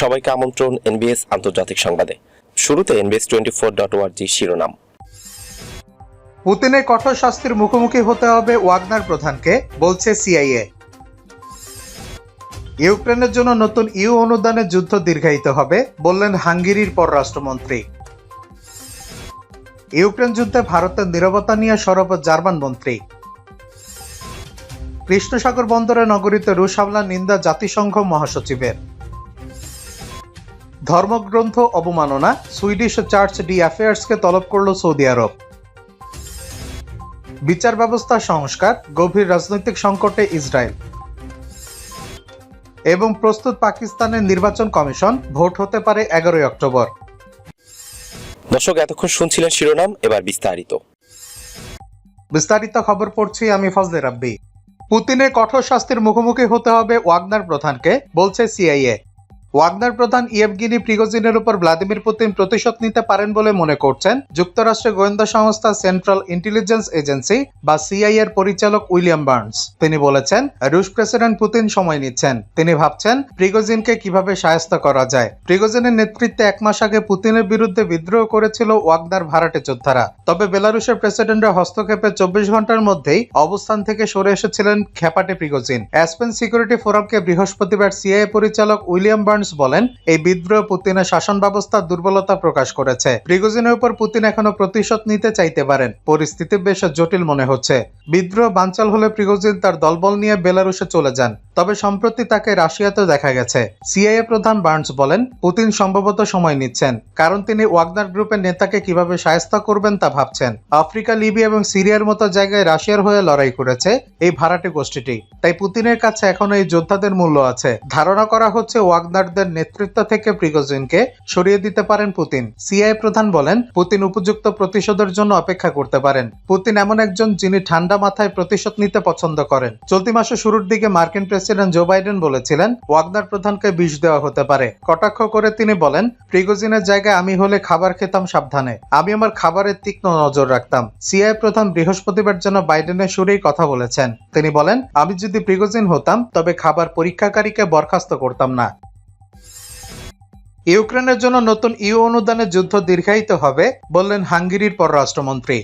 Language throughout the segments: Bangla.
সবাইকে আমন্ত্রণ এনবিএস আন্তর্জাতিক সংবাদে। শুরুতে এনবিএস টোয়েন্টি ফোর ডট ওয়ার্জি শিরোনাম। পুতিনের কঠোর শাস্তির মুখোমুখি হতে হবে ওয়াগনার প্রধানকে, বলছে সিআইএ। ইউক্রেনের জন্য নতুন ইউ অনুদানের যুদ্ধ দীর্ঘায়িত হবে, বললেন হাঙ্গেরির পররাষ্ট্রমন্ত্রী। ইউক্রেন যুদ্ধে ভারতের নিরবতা নিয়ে সরব জার্মান মন্ত্রী। কৃষ্ণসাগর বন্দরে নগরীতে রুশ হামলার নিন্দা জাতিসংঘ মহাসচিবের। ধর্মগ্রন্থ অবমাননা সুইডিশ চার্চ ডি অ্যাফেয়ার্সকে তলব করল সৌদি আরব। বিচার ব্যবস্থা সংস্কার গভীর রাজনৈতিক সংকটে ইসরায়েল। এবং প্রস্তুত পাকিস্তানের নির্বাচন কমিশন ভোট হতে পারে এগারোই অক্টোবর। দর্শক এতক্ষণ শুনছিলেন শিরোনাম এবার বিস্তারিত। বিস্তারিত খবর পড়ছি আমি ফজলে রাব্বি। পুতিনের কঠোর শাস্তির মুখোমুখি হতে হবে ওয়াগনার প্রধানকে বলছে সিআইএ। ওয়াগনার প্রধান ইয়েভগিনি প্রিগোজিনের উপর ভ্লাদিমির পুতিন প্রতিশোধ নিতে পারেন বলে মনে করছেন যুক্তরাষ্ট্রের গোয়েন্দা সংস্থা সেন্ট্রাল ইন্টেলিজেন্স এজেন্সি বা সিআইএ এর পরিচালক উইলিয়াম বার্নস। তিনি বলেছেন, রুশ প্রেসিডেন্ট পুতিন সময় নিচ্ছেন। তিনি ভাবছেন, প্রিগোজিনকে কীভাবে সায়স্ত করা যায়? প্রিগোজিনের নেতৃত্বে এক মাস আগে পুতিনের বিরুদ্ধে বিদ্রোহ করেছিল ওয়াগনার ভাড়াটে যোদ্ধারা। তবে বেলারুশের প্রেসিডেন্টের হস্তক্ষেপে চব্বিশ ঘণ্টার মধ্যেই অবস্থান থেকে সরে এসেছিলেন খেপাটে প্রিগোজিন। অ্যাসপেন সিকিউরিটি ফোরামকে বৃহস্পতিবার সিআইএ পরিচালক উইলিয়াম বার্নস বলেন, এই বিদ্রোহ পুতিনের শাসন ব্যবস্থার দুর্বলতা প্রকাশ করেছে। প্রিগোজিনের উপর পুতিন এখনও প্রতিশোধ নিতে চাইতে পারেন। পরিস্থিতি বেশ জটিল মনে হচ্ছে। বিদ্রোহ বানচাল হলে প্রিগোজিন তার দলবল নিয়ে বেলারুশে চলে যান। তবে সম্প্রতি তাকে রাশিয়াতে দেখা গেছে। সিআইএ প্রধান বার্নস বলেন, পুতিন সম্ভবত সময় নিচ্ছেন, কারণ তিনি ওয়াগনার গ্রুপের নেতাকে কীভাবে সায়স্তা করবেন তা ভাবছেন। আফ্রিকা লিবিয়া এবং সিরিয়ার মতো জায়গায় রাশিয়ার হয়ে লড়াই করেছে এই ভাড়াটে গোষ্ঠীটি। তাই পুতিনের কাছে এখনও এই যোদ্ধাদের মূল্য আছে। ধারণা করা হচ্ছে ওয়াগনারদের নেতৃত্ব থেকে প্রিগোজিনকে সরিয়ে দিতে পারেন পুতিন। সিআই প্রধান বলেন, পুতিন উপযুক্ত প্রতিশোধের জন্য অপেক্ষা করতে পারেন। পুতিন এমন একজন যিনি ঠান্ডা মাথায় প্রতিশোধ নিতে পছন্দ করেন। চলতি মাসের শুরুর দিকে মার্কিন প্রেসিডেন্ট জো বাইডেন বলেছিলেন, ওয়াগনার প্রধানকে বিষ দেওয়া হতে পারে। কটাক্ষ করে তিনি বলেন, প্রিগোজিনের জায়গায় আমি হলে খাবার খেতাম সাবধানে। আমি আমার খাবারের তীক্ষ্ণ নজর রাখতাম। সিআই প্রধান বৃহস্পতিবার যেন বাইডেনের সুরেই কথা বলেছেন। তিনি বলেন, আমি যদি প্রিগোজিন হতাম, তবে খাবার পরীক্ষাকারীকে বরখাস্ত করতাম না। ইউক্রেনের জন্য নতুন ইউ অনুদানের যুদ্ধ দীর্ঘায়িত হবে বললেন হাঙ্গেরির পররাষ্ট্রমন্ত্রী।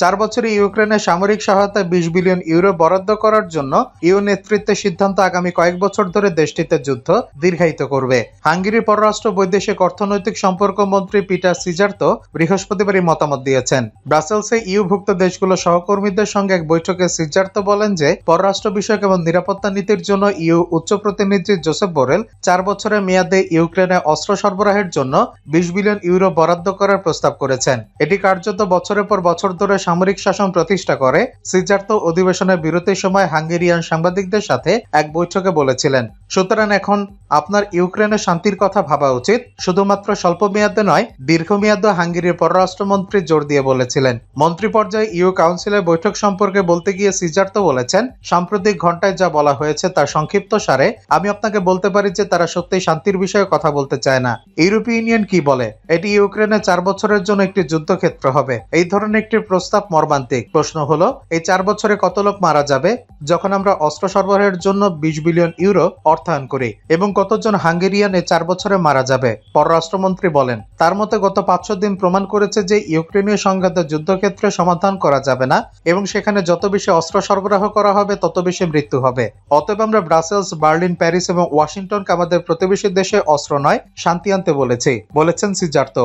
চার বছরে ইউক্রেনের সামরিক সহায়তা বিশ বিলিয়ন ইউরো বরাদ্দ করার জন্য ইউ নেতৃত্বের সিদ্ধান্ত আগামী কয়েক বছর ধরে দেশটিতে যুদ্ধ দীর্ঘায়িত করবে। হাঙ্গেরির পররাষ্ট্র বৈদেশিক অর্থনৈতিক সম্পর্ক মন্ত্রী পিটার সিজার্তো বৃহস্পতিবার এই মতামত দিয়েছেন। ব্রাসেলসে ইউভুক্ত দেশগুলোর সহকর্মীদের সঙ্গে এক বৈঠকে সিজার্তো বলেন যে, পররাষ্ট্র বিষয়ক এবং নিরাপত্তা নীতির জন্য ইউ উচ্চ প্রতিনিধি জোসেফ বোরেল চার বছরের মেয়াদে ইউক্রেনে অস্ত্র সরবরাহের জন্য বিশ বিলিয়ন ইউরো বরাদ্দ করার প্রস্তাব করেছেন। এটি কার্যত বছরের পর বছর ধরে সামরিক শাসন প্রতিষ্ঠা করে সিজার্তো অধিবেশনের বিরতির সময় হাঙ্গেরিয়ান সাংবাদিকদের সাথে এক বৈঠকে বলেছিলেন। সুতরাং এখন আপনার ইউক্রেনের শান্তির কথা ভাবা উচিত, শুধুমাত্র স্বল্প মেয়াদে নয়, দীর্ঘমেয়াদে হাঙ্গেরির পররাষ্ট্রমন্ত্রী জোর দিয়ে বলেছিলেন। মন্ত্রী পর্যায়ে ইউ কাউন্সিলের বৈঠক সম্পর্কে বলতে গিয়ে সিজার্তো বলেছেন, সাম্প্রতিক ঘন্টায় যা বলা হয়েছে তার সংক্ষিপ্ত সারে, আমি আপনাকে বলতে পারি যে তারা সত্যিই শান্তির বিষয়ে কথা বলতে চায় না। ইউরোপীয় ইউনিয়ন কি বলে? এটি ইউক্রেনে চার বছরের জন্য একটি যুদ্ধক্ষেত্র হবে। এই ধরনের একটি প্রস্তাব মর্মান্তিক। প্রশ্ন হলো, এই চার বছরে কত লোক মারা যাবে? যখন আমরা অস্ত্র সরবরাহের জন্য বিশ বিলিয়ন ইউরো অর্থায়ন করি এবং কতজন হাঙ্গেরিয়ান এই চার বছরে মারা যাবে, পররাষ্ট্রমন্ত্রী বলেন। তার মতে গত পাঁচশো দিন প্রমাণ করেছে যে ইউক্রেনীয় সংঘাতের যুদ্ধক্ষেত্রে সমাধান করা যাবে না এবং সেখানে যত বেশি অস্ত্র সরবরাহ করা হবে, তত বেশি মৃত্যু হবে। অতএব আমরা ব্রাসেলস, বার্লিন, প্যারিস এবং ওয়াশিংটনকে আমাদের প্রতিবেশী দেশে অস্ত্র নয়, শান্তি আনতে বলেছি, বলেছেন সিজার্তো।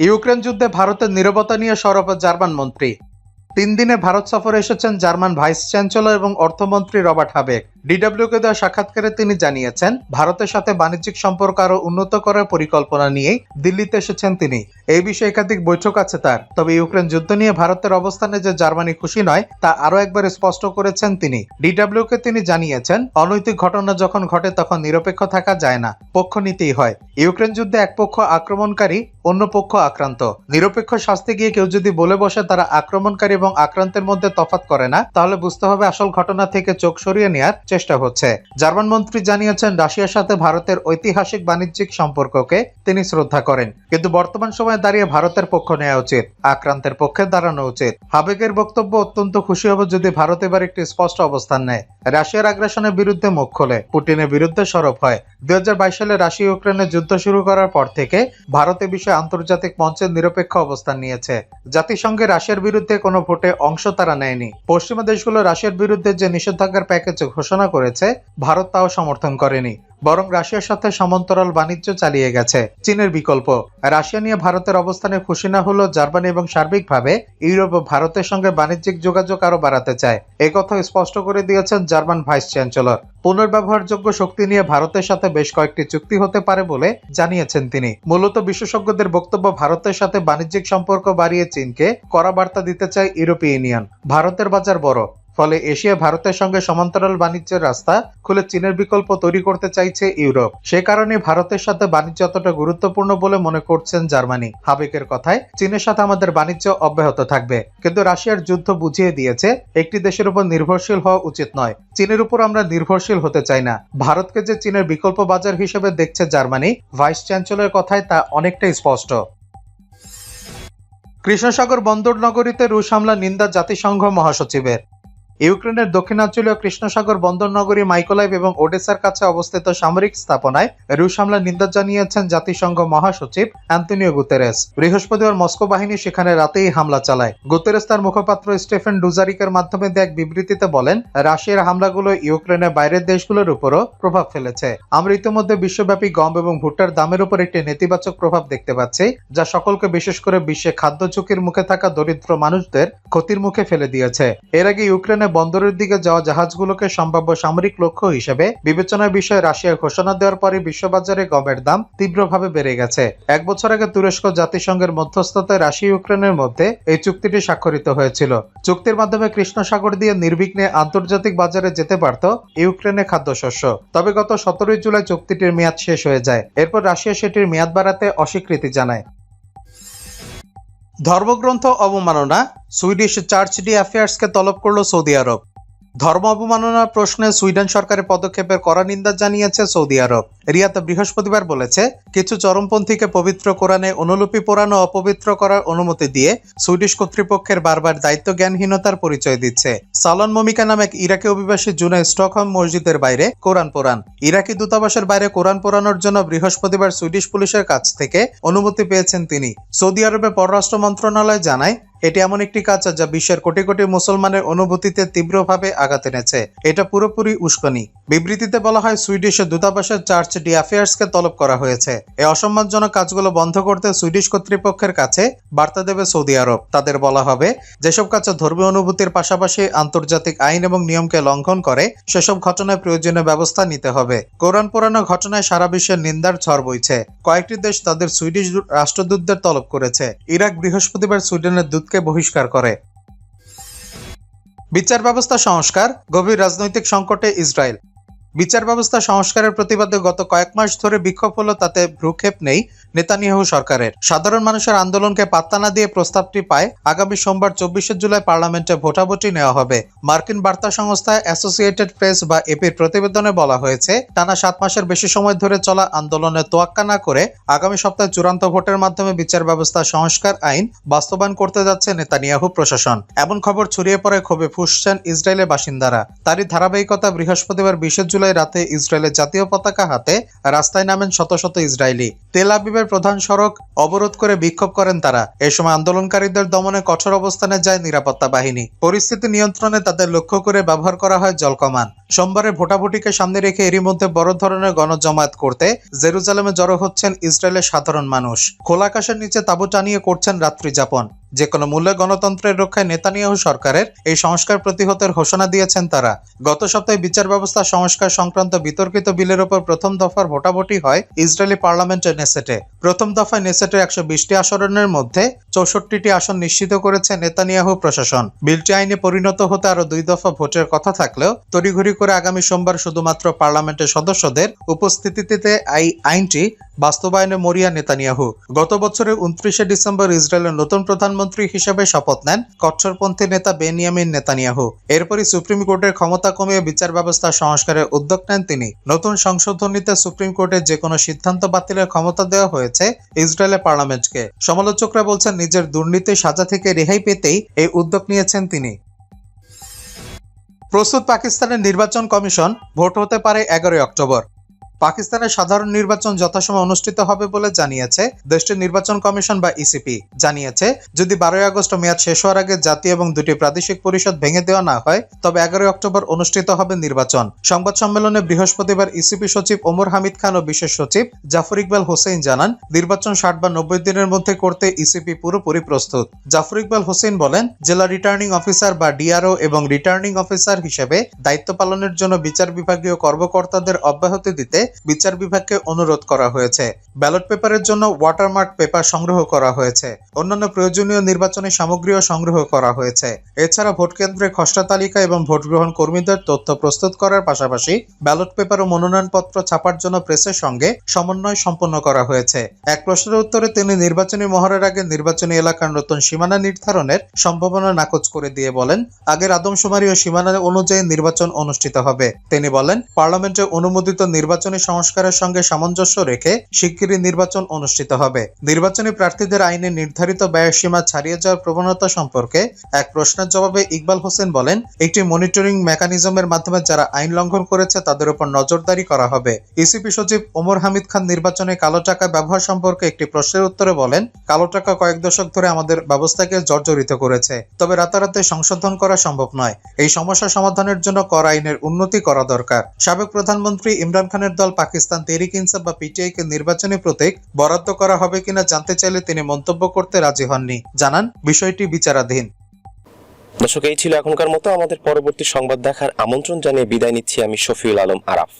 ইউক্রেন যুদ্ধে ভারতের নিরবতা নিয়ে সরব জার্মান মন্ত্রী। তিন দিনে ভারত সফরে এসেছেন জার্মান ভাইস চ্যান্সেলর এবং অর্থমন্ত্রী রবার্ট হাবেক। ডিডব্লিউকে দেওয়া সাক্ষাৎকারে তিনি জানিয়েছেন, ভারতের সাথে বাণিজ্যিক সম্পর্ক আরও উন্নত করার পরিকল্পনা নিয়েই দিল্লিতে এসেছেন তিনি। এই বিষয়ে একাধিক বৈঠক আছে তার। তবে ইউক্রেন যুদ্ধ নিয়ে ভারতের অবস্থানে যে জার্মানি খুশি নয়, তা আরও একবার স্পষ্ট করেছেন তিনি। ডিডব্লিউকে তিনি জানিয়েছেন, অনৈতিক ঘটনা যখন ঘটে তখন নিরপেক্ষ থাকা যায় না, পক্ষ নিতেই হয়। ইউক্রেন যুদ্ধে এক পক্ষ আক্রমণকারী, অন্য পক্ষ আক্রান্ত। নিরপেক্ষ শাস্তি গিয়ে কেউ যদি বলে বসে তারা আক্রমণকারী এবং আক্রান্তের মধ্যে তফাৎ করে না, তাহলে বুঝতে হবে আসল ঘটনা থেকে চোখ সরিয়ে নেয়ার চেষ্টা হচ্ছে। জার্মান মন্ত্রী জানিয়েছেন, রাশিয়ার সাথে ভারতের ঐতিহাসিক বাণিজ্যিক সম্পর্ককে তিনি শ্রদ্ধা করেন। কিন্তু বর্তমান সময়ে দাঁড়িয়ে ভারতের পক্ষ নেওয়া উচিত, আক্রান্তের পক্ষে দাঁড়ানো উচিত। হাবেকের বক্তব্য, অত্যন্ত খুশি হবে যদি ভারত এবার একটি স্পষ্ট অবস্থান নেয়। রাশিয়ার আগ্রাসনের বিরুদ্ধে মুখ খোলে, পুটিনের বিরুদ্ধে সরব হয়। দুই হাজার বাইশ সালে রাশিয়া ইউক্রেনের যুদ্ধ শুরু করার পর থেকে ভারত বিষয়ে আন্তর্জাতিক মঞ্চে নিরপেক্ষ অবস্থান নিয়েছে। জাতিসংঘে রাশিয়ার বিরুদ্ধে কোনো ভোটে অংশ তারা নেয়নি। পশ্চিমা দেশগুলো রাশিয়ার বিরুদ্ধে যে নিষেধাজ্ঞার প্যাকেজ ঘোষণা করেছে, ভারত তাও সমর্থন করেনি। বরং রাশিয়ার সাথে সমান্তরাল বাণিজ্য চালিয়ে গেছে। চীনের বিকল্প। রাশিয়া নিয়ে ভারতের অবস্থানে খুশি না হলেও জার্মানি এবং সার্বিকভাবে ইউরোপ ভারতের সঙ্গে বাণিজ্যিক যোগাযোগ আরও বাড়াতে চায়। এই কথা স্পষ্ট করে দিয়েছেন জার্মান ভাইস চ্যান্সেলর। পুনর্ব্যবহারযোগ্য শক্তি নিয়ে ভারতের সাথে বেশ কয়েকটি চুক্তি হতে পারে বলে জানিয়েছেন তিনি। মূলত বিশেষজ্ঞদের বক্তব্য, ভারতের সাথে বাণিজ্যিক সম্পর্ক বাড়িয়ে চীনকে কড়া বার্তা দিতে চায় ইউরোপীয় ইউনিয়ন। ভারতের বাজার বড়। ফলে এশিয়া ভারতের সঙ্গে সমান্তরাল বাণিজ্যের রাস্তা খুলে চীনের বিকল্প তৈরি করতে চাইছে ইউরোপ। সে কারণে ভারতের সাথে বাণিজ্য অতটা গুরুত্বপূর্ণ বলে মনে করছেন জার্মানি। হাবেকের কথায়, চীনের সাথে আমাদের বাণিজ্য অব্যাহত থাকবে। কিন্তু রাশিয়ার যুদ্ধ বুঝিয়ে দিয়েছে, একটি দেশের উপর নির্ভরশীল হওয়া উচিত নয়। চীনের উপর আমরা নির্ভরশীল হতে চাই না। ভারতকে যে চীনের বিকল্প বাজার হিসেবে দেখছে জার্মানি, ভাইস চ্যান্সেলরের কথায় তা অনেকটাই স্পষ্ট। কৃষ্ণসাগর বন্দর নগরীতে রুশ হামলা নিন্দা জাতিসংঘ মহাসচিবের। ইউক্রেনের দক্ষিণাঞ্চলীয় কৃষ্ণসাগর বন্দর নগরী মাইকোলাইভ এবং ওডেসার কাছে অবস্থিত সামরিক স্থাপনায় রুশ হামলার নিন্দা জানিয়েছেন জাতিসংঘ মহাসচিব অ্যান্তনিও গুতেরেস। বৃহস্পতিবার মস্কো বাহিনী সেখানে রাতেই হামলা চালায়। গুতেরেস তার মুখপাত্র স্টেফেন ডুজারিকের মাধ্যমে দেয়া এক বিবৃতিতে বলেন, রাশিয়ার হামলাগুলো ইউক্রেনের বাইরের দেশগুলোর উপরও প্রভাব ফেলেছে। আমরা ইতিমধ্যে বিশ্বব্যাপী গম এবং ভুট্টার দামের উপর একটি নেতিবাচক প্রভাব দেখতে পাচ্ছি, যা সকলকে বিশেষ করে বিশ্বে খাদ্য ঝুঁকির মুখে থাকা দরিদ্র মানুষদের ক্ষতির মুখে ফেলে দিয়েছে। এর আগে ইউক্রেনে বন্দরের দিকে যাওয়া জাহাজগুলোকে সম্ভাব্য সামরিক লক্ষ্য হিসেবে বিবেচনার বিষয়ে রাশিয়া ঘোষণা দেওয়ার পরে বিশ্ববাজারে গমের দাম তীব্রভাবে বেড়ে গেছে। এক বছর আগে তুরস্ক জাতিসংঘের মধ্যস্থতায় রাশিয়া ইউক্রেনের মধ্যে এই চুক্তিটি স্বাক্ষরিত হয়েছিল। চুক্তির মাধ্যমে কৃষ্ণ সাগর দিয়ে নির্বিঘ্নে আন্তর্জাতিক বাজারে যেতে পারত ইউক্রেনে খাদ্যশস্য। তবে গত সতেরোই জুলাই চুক্তিটির মেয়াদ শেষ হয়ে যায়। এরপর রাশিয়া সেটির মেয়াদ বাড়াতে অস্বীকৃতি জানায়। ধর্মগ্রন্থ অবমাননা সুইডিশ চার্চ ডি অ্যাফেয়ার্সকে তলব করল সৌদি আরব। ধর্ম অবমাননার প্রশ্নে সুইডেন সরকারের পদক্ষেপের কড়া নিন্দা জানিয়েছে সৌদি আরব। রিয়াদ বৃহস্পতিবার বলেছে, কিছু চরমপন্থীকে পবিত্র কোরআনে অনুলিপি পোড়ানো অপবিত্র করার অনুমতি দিয়ে সুইডিশ কর্তৃপক্ষের বারবার দায়িত্ব জ্ঞানহীনতার পরিচয় দিচ্ছে। সালন মমিকা নামে এক ইরাকি অভিবাসী জুনে স্টকহোম মসজিদের বাইরে কোরআন পোড়ান। ইরাকি দূতাবাসের বাইরে কোরআন পোড়ানোর জন্য বৃহস্পতিবার সুইডিশ পুলিশের কাছ থেকে অনুমতি পেয়েছেন তিনি। সৌদি আরবে পররাষ্ট্র মন্ত্রণালয় জানায় এটি এমন একটি কাজ যা বিশ্বের কোটি কোটি মুসলমানের অনুভূতিতে তীব্রভাবে আঘাত এনেছে। এটা পুরোপুরি উস্কানি। বিবৃতিতে বলা হয় সুইডিশের দূতাবাসের চার্চ ডি তলব করা হয়েছে। এই অসম্মানজনক কাজগুলো বন্ধ করতে সুইডিশ কর্তৃপক্ষের কাছে বার্তা দেবে সৌদি আরব। তাদের বলা হবে, যেসব কাজ ধর্মীয় অনুভূতির পাশাপাশি আন্তর্জাতিক আইন এবং নিয়মকে লঙ্ঘন করে, সেসব ঘটনায় প্রয়োজনীয় ব্যবস্থা নিতে হবে। কোরআন পোড়ানো ঘটনায় সারা বিশ্বের নিন্দার ঝড় বইছে। কয়েকটি দেশ তাদের সুইডিশ রাষ্ট্রদূতদের তলব করেছে। ইরাক বৃহস্পতিবার সুইডেনের দূতকে বহিষ্কার করে। বিচার ব্যবস্থা সংস্কার গভীর রাজনৈতিক সংকটে ইসরায়েল। বিচার ব্যবস্থা সংস্কারের প্রতিবাদে গত কয়েক মাস ধরে বিক্ষোভ হলো, তাতে ভ্রুক্ষেপ নেই নেতানিয়াহু সরকারের। সাধারণ মানুষের আন্দোলনকে পাত্তা না দিয়ে প্রস্তাবটি পায়, আগামী সোমবার চব্বিশে জুলাই পার্লামেন্টে ভোটাভুটি নেওয়া হবে। মার্কিন বার্তা সংস্থা অ্যাসোসিয়েটেড প্রেস বা এপির প্রতিবেদনে বলা হয়েছে, টানা সাত মাসের বেশি সময় ধরে চলা আন্দোলনে তোয়াক্কা না করে আগামী সপ্তাহে চূড়ান্ত ভোটের মাধ্যমে বিচার ব্যবস্থা সংস্কার আইন বাস্তবায়ন করতে যাচ্ছে নেতানিয়াহু প্রশাসন। এমন খবর ছড়িয়ে পড়ে ক্ষোভে ফুসছেন ইসরায়েলের বাসিন্দারা। তারই ধারাবাহিকতা বৃহস্পতিবার বিশে জুলাই রাতে ইসরায়েলের জাতীয় পতাকা হাতে রাস্তায় নামেন শত শত ইসরায়েলি। তেল আবিবের প্রধান সড়ক অবরোধ করে বিক্ষোভ করেন তারা। এ সময় আন্দোলনকারীদের দমনে কঠোর অবস্থানে যায় নিরাপত্তা বাহিনী। পরিস্থিতি নিয়ন্ত্রণে তাদের লক্ষ্য করে ব্যবহার করা হয় জলকমান। সোমবারে ভোটাভুটিকে সামনে রেখে এরই মধ্যে বড় ধরনের গণজমায়েত করতে জেরুজালেমে জড়ো হচ্ছেন ইসরায়েলের সাধারণ মানুষ। খোলা আকাশের নিচে তাঁবু টানিয়ে করছেন রাত্রি যাপন যে কোনো মূল্যে গণতন্ত্রের রক্ষায় নেতানিয়াহু সরকারের এই সংস্কার প্রতিহতের ঘোষণা দিয়েছেন তারা। গত সপ্তাহে বিচার ব্যবস্থা সংস্কার সংক্রান্ত বিতর্কিত বিলের ওপর প্রথম দফার ভোটাভুটি হয় ইসরায়েলি পার্লামেন্টের নেসেটে। প্রথম দফায় নেসেটের একশো বিশটি আসনের মধ্যে চৌষট্টিটি আসন নিশ্চিত করেছে নেতানিয়াহু প্রশাসন। বিলটি আইনে পরিণত হতে আরও দুই দফা ভোটের কথা থাকলেও তড়িঘড়ি করে আগামী সোমবার শুধুমাত্র পার্লামেন্টের সদস্যদের উপস্থিতিতে এই আইনটি বাস্তবায়নে মরিয়া নেতানিয়াহু। গত বছরের উনত্রিশে ডিসেম্বর ইসরায়েলের নতুন প্রধানমন্ত্রী প্রধানমন্ত্রী হিসেবে শপথ নেন কট্টরপন্থী নেতা বেনিয়ামিন নেতানিয়াহু। এরপরই সুপ্রিম কোর্টের ক্ষমতা কমিয়ে বিচার ব্যবস্থা সংস্কারের উদ্যোগ নেন তিনি। নতুন সংশোধনীতে সুপ্রিম কোর্টের যে কোনো সিদ্ধান্ত বাতিলের ক্ষমতা দেওয়া হয়েছে ইসরায়েলের পার্লামেন্টকে। সমালোচকরা বলছেন, নিজের দুর্নীতি সাজা থেকে রেহাই পেতেই এই উদ্যোগ নিয়েছেন তিনি। প্রস্তুত পাকিস্তানের নির্বাচন কমিশন, ভোট হতে পারে এগারোই অক্টোবর। পাকিস্তানের সাধারণ নির্বাচন যথাসময় অনুষ্ঠিত হবে বলে জানিয়েছে দেশটির নির্বাচন কমিশন বা ইসিপি জানিয়েছে, যদি বারোই আগস্ট মেয়াদ শেষ হওয়ার আগে জাতীয় এবং দুটি প্রাদেশিক পরিষদ ভেঙে দেওয়া না হয়, তবে এগারোই অক্টোবর অনুষ্ঠিত হবে নির্বাচন। সংবাদ সম্মেলনে বৃহস্পতিবার ইসিপি সচিব ওমর হামিদ খান ও বিশেষ সচিব জাফর ইকবাল হোসেন জানান, নির্বাচন ষাট বা নব্বই দিনের মধ্যে করতে ইসিপি পুরোপুরি প্রস্তুত। জাফর ইকবাল হোসেন বলেন, জেলা রিটার্নিং অফিসার বা ডিআরও এবং রিটার্নিং অফিসার হিসেবে দায়িত্ব পালনের জন্য বিচার বিভাগীয় কর্মকর্তাদের অব্যাহতি দিতে বিচার বিভাগকে অনুরোধ করা হয়েছে। ব্যালট পেপারের জন্য ওয়াটারমার্ক পেপার সংগ্রহ করা হয়েছে। অন্যান্য প্রয়োজনীয় নির্বাচনী সামগ্রীও সংগ্রহ করা হয়েছে। এছাড়া ভোট কেন্দ্রে খসড়া তালিকা এবং ভোট গ্রহণ কর্মীদের তথ্য প্রস্তুত করার পাশাপাশি ব্যালট পেপার ও মনোনয়নপত্র ছাপার জন্য প্রেসের সঙ্গে সমন্বয় সম্পন্ন করা হয়েছে। এক প্রশ্নের উত্তরে তিনি নির্বাচনী মহড়ার আগে নির্বাচনী এলাকার নতুন সীমানা নির্ধারণের সম্ভাবনা নাকচ করে দিয়ে বলেন, আগের আদমশুমারি ও সীমানা অনুযায়ী নির্বাচন অনুষ্ঠিত হবে। তিনি বলেন, পার্লামেন্টে অনুমোদিত নির্বাচনী সংস্কারের সঙ্গে সামঞ্জস্য রেখে শিগগিরই নির্বাচন অনুষ্ঠিত হবে। নির্বাচনী প্রার্থীদের আইনে নির্ধারিত ব্যয়ের সীমা ছাড়িয়ে যাওয়ার প্রবণতা সম্পর্কে এক প্রশ্নের জবাবে ইকবাল হোসেন বলেন, একটি মনিটরিং মেকানিজমের মাধ্যমে যারা আইন লঙ্ঘন করেছে তাদের উপর নজরদারি করা হবে। ইসিপি সচিব ওমর হামিদ খান নির্বাচনে কালো টাকা ব্যবহার সম্পর্কে একটি প্রশ্নের উত্তরে বলেন, কালো টাকা কয়েক দশক ধরে আমাদের ব্যবস্থাকে জর্জরিত করেছে, তবে রাতারাতি সংশোধন করা সম্ভব নয়। এই সমস্যা সমাধানের জন্য কর আইনের উন্নতি করা দরকার। সাবেক প্রধানমন্ত্রী ইমরান খানের দল পাকিস্তান তেরিক ইনসাফ বা পিটিআই কে নির্বাচনী প্রতীক বরাদ্দ করা হবে কিনা জানতে চাইলে তিনি মন্তব্য করতে রাজি হননি। জানান, বিষয়টি বিচারাধীন। দর্শক, এই ছিল এখনকার মতো। আমাদের পরবর্তী সংবাদ দেখার আমন্ত্রণ জানিয়ে বিদায় নিচ্ছি আমি শফিউল আলম আরাফ।